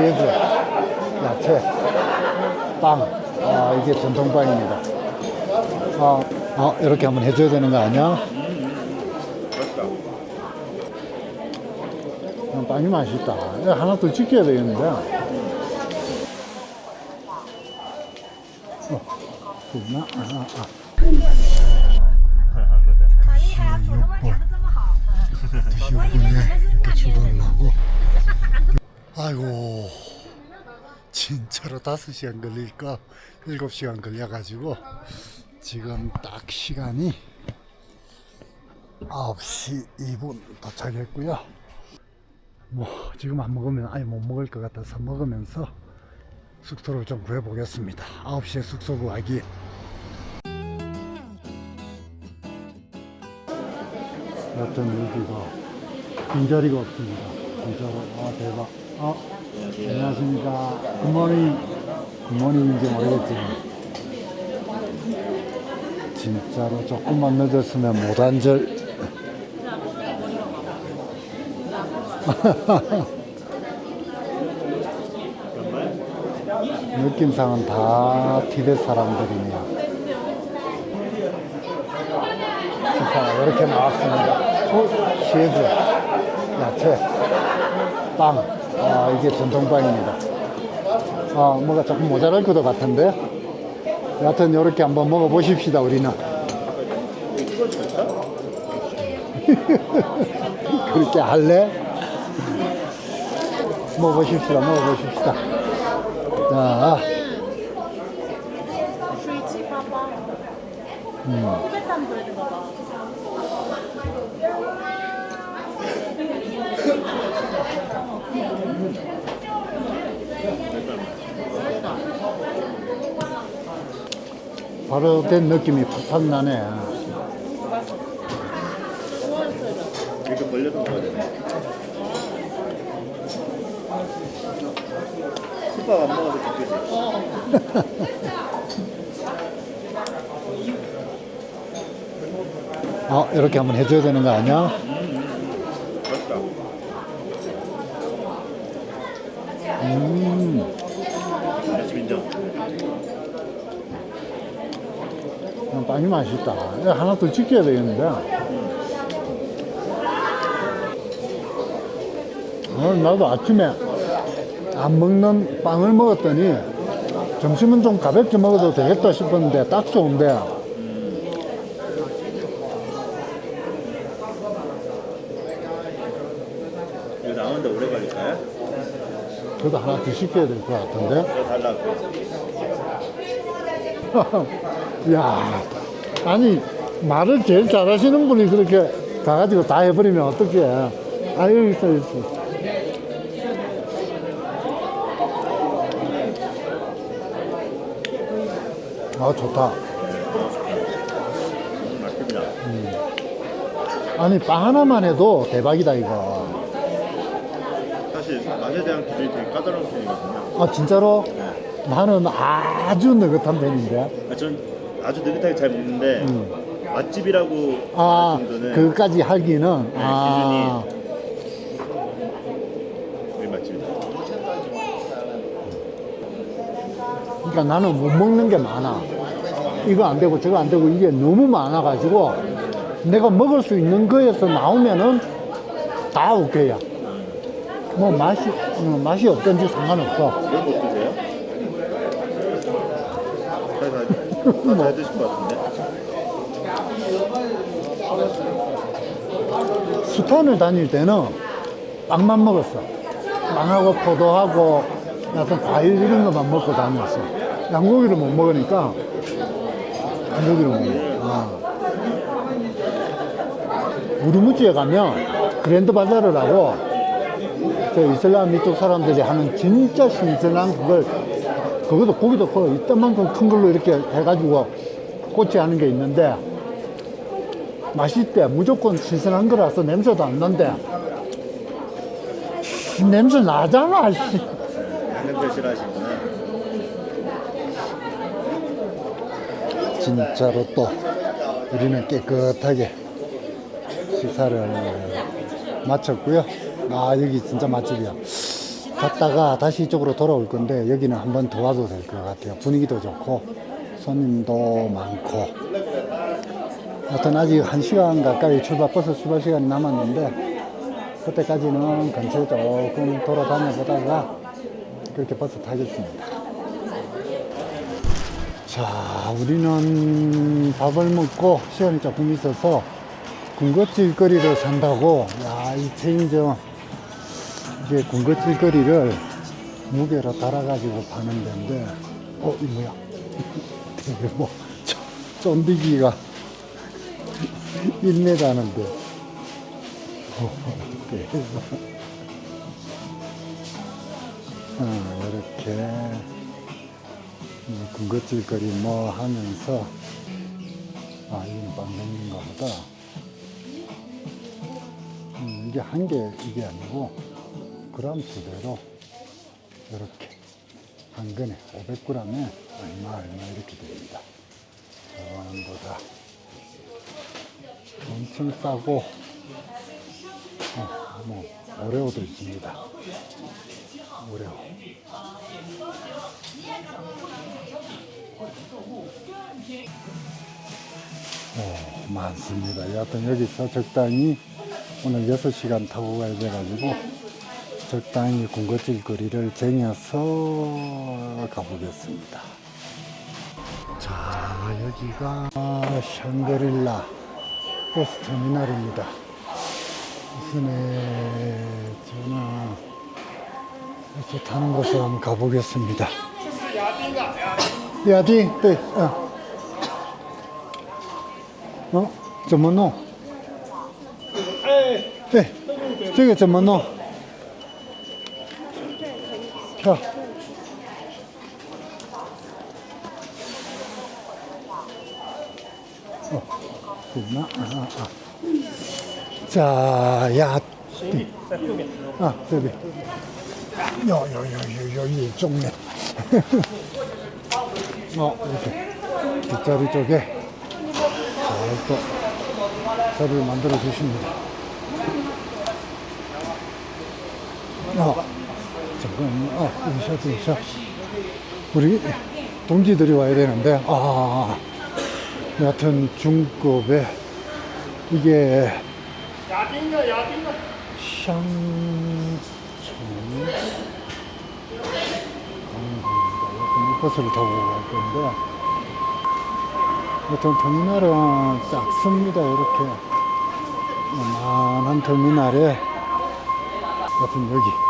제주, 야채, 빵. 아, 이게 전통빵입니다. 아, 아, 이렇게 한번 해줘야 되는 거 아니야? 음, 빵이 맛있다. 이거 하나 더 지켜야 되겠는데. 어, 됐나? 아, 아, 아. 16분, 16분에 이렇게 출발을 하고. 아이고. 진짜로 5시간 걸릴까? 7시간 걸려가지고, 지금 딱 시간이 9시 2분 도착했고요. 뭐, 지금 안 먹으면 아예 못 먹을 것 같아서 먹으면서 숙소를 좀 구해 보겠습니다. 9시에 숙소 구하기. 여튼 여기가 빈자리가 없습니다. 진짜로 아 대박. 아 안녕하십니까. 굿모닝. 굿모닝인지 모르겠지만 진짜로 조금만 늦었으면 못 앉을. 느낌상은 다 티벳 사람들이네요. 식사가 이렇게 나왔습니다. 어, 치즈, 야채, 빵. 아, 이게 전통빵입니다. 아, 뭐가 조금 모자랄 것도 같은데. 여하튼 이렇게 한번 먹어보십시다, 우리는. 그렇게 할래? 먹어보십시다, 먹어보십시다. 자, 水 바로 된 느낌이 팍팍 나네. 이렇게 벌려서 먹어야 되네. 솥밥 안 먹어도 좋겠지. 아, 이렇게 한번 해줘야 되는 거 아니야? 맛있다. 음, 맛집 인정. 아, 빵이 맛있다. 이거 하나 더 지켜야 되겠는데. 어, 나도 아침에 안 먹는 빵을 먹었더니 점심은 좀 가볍게 먹어도 되겠다 싶었는데 딱 좋은데. 이거 나오는데 오래 걸릴까요? 그래도 하나 더 시켜야 될 것 같은데. 야, 아니 말을 제일 잘하시는 분이 그렇게 가가지고 다 해버리면 어떡해? 아 여기 있어 여기 있어. 아 좋다. 맛집이다. 아니 빵 하나만 해도 대박이다 이거. 맛에 대한 기준이 되게 까다로운 편이거든요. 아 진짜로? 나는 아주 느긋한 편인데. 아, 전 아주 느긋하게 잘 먹는데 맛집이라고 아 하는 정도는 그까지 하기는 네, 아. 여기 맛집이다. 그러니까 나는 못 먹는 게 많아. 이거 안 되고 저거 안 되고 이게 너무 많아가지고 내가 먹을 수 있는 거에서 나오면은 다 오케이야. 뭐 맛이 어, 맛이 없든지 상관없어. 그런 거 드세요? 잘, 잘, 잘 드실 것 같은데? 스톤을 다닐 때는 빵만 먹었어. 빵하고 포도하고 약간 과일 이런 것만 먹고 다녔어. 양고기를 못 먹으니까 양고기를 못 먹어. 어. 우르무치에 가면 그랜드 바자르를 하고 저 이슬람 이쪽 사람들이 하는 진짜 신선한 그걸 그것도 고기도 커 이따만큼 큰 걸로 이렇게 해가지고 꼬치 하는 게 있는데 맛있대. 무조건 신선한 거라서 냄새도 안 난대. 씨, 냄새 나잖아. 씨. 양념 싫어하시구나. 진짜로 또 우리는 깨끗하게 식사를 마쳤고요. 아 여기 진짜 맛집이야. 갔다가 다시 이쪽으로 돌아올 건데 여기는 한번 더 와도 될 것 같아요. 분위기도 좋고 손님도 많고. 하여튼 아직 한 시간 가까이 출발 버스 출발 시간이 남았는데 그때까지는 근처에 조금 돌아다녀 보다가 그렇게 버스 타겠습니다. 자, 우리는 밥을 먹고 시간이 조금 있어서 군것질거리를 산다고, 야, 이 체인점, 이게 군것질거리를 무게로 달아가지고 파는 데인데, 어, 이 뭐야? 되게 뭐, 쫀- 쫀디기가 1m하는데. 어. 어, 이렇게. 음, 군것질거리 뭐 하면서 아 이건 빵댕인가 보다 음, 이게 한 개 이게 아니고 그람 수대로 이렇게 한 근에 500g에 얼마 얼마 이렇게 됩니다. 저번보다 엄청 싸고 어, 뭐 오레오도 있습니다. 오레오. 오, 많습니다. 여하튼 여기서 적당히 오늘 6시간 타고 가야 돼가지고 적당히 군것질 거리를 쟁여서 가보겠습니다. 자, 여기가 샹그릴라 버스 터미널입니다. 우선에 전화 이렇게 타는 곳을 한번 가보겠습니다. 야딩, 네, 어. 哦，怎么弄？哎，对，这个怎么弄？ 자. 어, 됐나? 아, 아. 아. 자, 야. 네. 아, 저기. 요, 요, 요, 요, 요, 이 쪽네. 어, 이렇게. 뒷자리 쪽에 잘 또 자리를 만들어 주십니다. 어. 잠깐만요. 아, 인샤, 인샤. 우리 동지들이 와야 되는데, 아, 여하튼 중급에 이게 샹, 청, 강입니다. 여하튼 이 버스를 타고 갈 건데, 여튼 터미널은 작습니다. 이렇게 요만한 터미널에 여튼 여기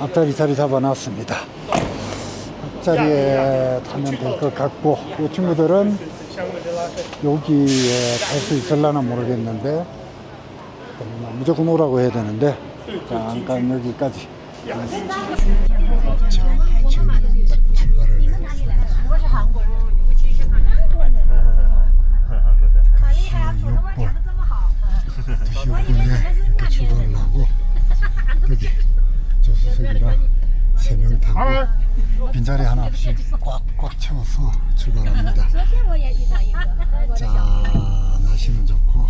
앞자리 자리 잡아놨습니다. 앞자리에 타면 될 것 같고 이 친구들은 여기에 탈 수 있을라나 모르겠는데 무조건 오라고 해야 되는데 잠깐 여기까지 저기다. 세명 타고 아. 빈자리 하나 없이 꽉꽉 채워서 출발합니다. 자, 날씨는 좋고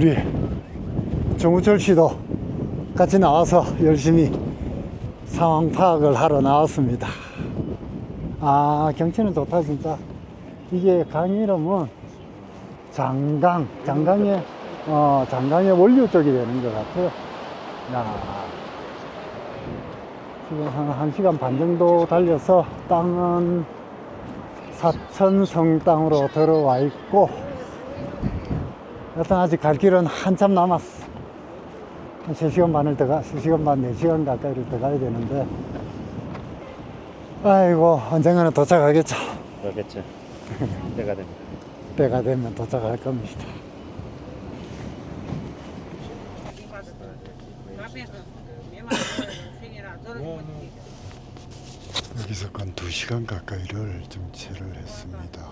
우리 정우철 씨도 같이 나와서 열심히 상황 파악을 하러 나왔습니다. 아, 경치는 좋다, 진짜. 이게 강 이름은 장강, 장강의, 어, 장강의 원료 쪽이 되는 것 같아요. 야. 지금 한 1시간 반 정도 달려서 땅은 사천성 땅으로 들어와 있고, 여튼 아직 갈 길은 한참 남았어. 한 3시간 반을 더 가, 3시간 반, 4시간 가까이를 더 가야 되는데, 아이고, 언젠가는 도착하겠죠. 그렇겠죠. 때가 됩니다. 때가 되면 도착할 겁니다. 여기서 건 2시간 가까이를 정체를 했습니다.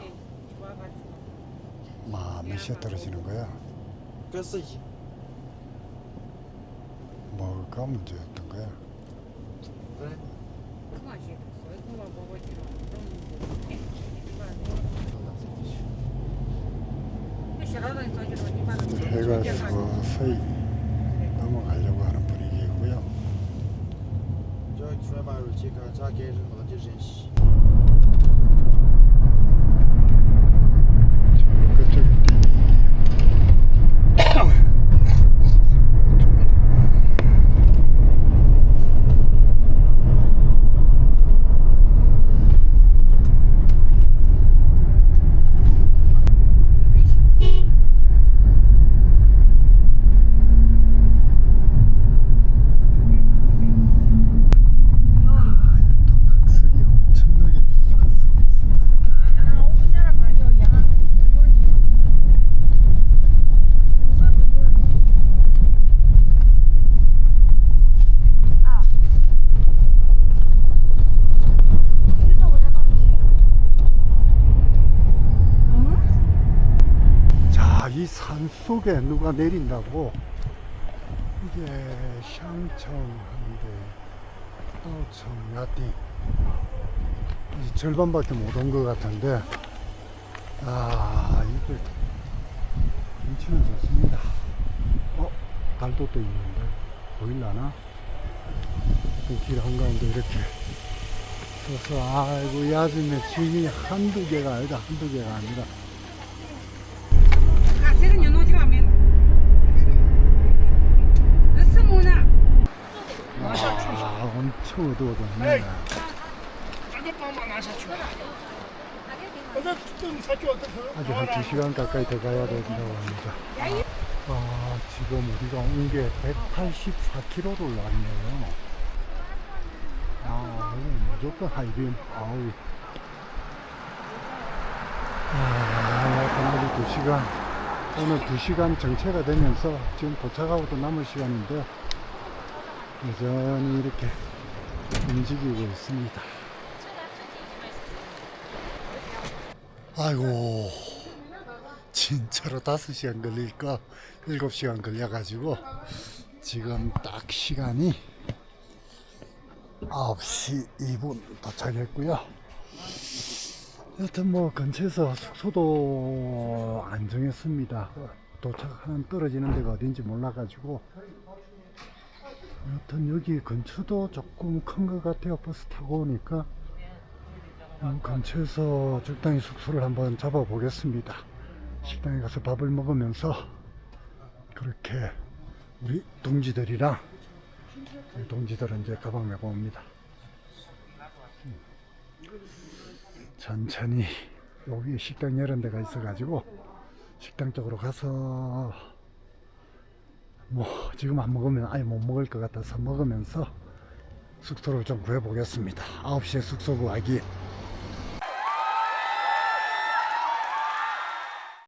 마음이 셔떨어지는 거야. 그래서 이- 먹을까 문제였던 거야. 해가 서서히 넘어가려고 하는 분위기고요. 이 산 속에 누가 내린다고 이게 샹청한데 하우청 야띵 이제 절반밖에 못 온 것 같은데 아 이거 경치는 좋습니다 어? 달도 또 있는데 보일라나? 길 한가운데 이렇게 서서 아이고 이 아줌의 주인이 한두 개가 아니다 한두 개가 아니라 가세는 연호지라면 스무나 아 아직 한 2시간 가까이 더 가야 된다고 합니다. 아, 지금 우리가 온 게 184km를 왔네요. 아, 무조건 하이빔. 아우. 아, 오늘 2시간. 오늘 2시간 정체가 되면서 지금 도착하고도 남을 시간인데, 여전히 이렇게 움직이고 있습니다. 아이고 진짜로 다섯 시간 걸릴까? 일곱 시간 걸려가지고 지금 딱 시간이 9시 2분 도착했고요. 여튼 뭐 근처에서 숙소도 안 정했습니다. 도착하는 떨어지는 데가 어딘지 몰라가지고 여튼 여기 근처도 조금 큰 것 같아요 버스 타고 오니까 음, 근처에서 적당히 숙소를 한번 잡아 보겠습니다. 식당에 가서 밥을 먹으면서 그렇게 우리 동지들이랑 우리 동지들은 이제 가방 메고 옵니다. 음. 천천히 여기 식당 이런 데가 있어 가지고 식당 쪽으로 가서 뭐 지금 안 먹으면 아예 못 먹을 것 같아서 먹으면서 숙소를 좀 구해 보겠습니다. 9시에 숙소 구하기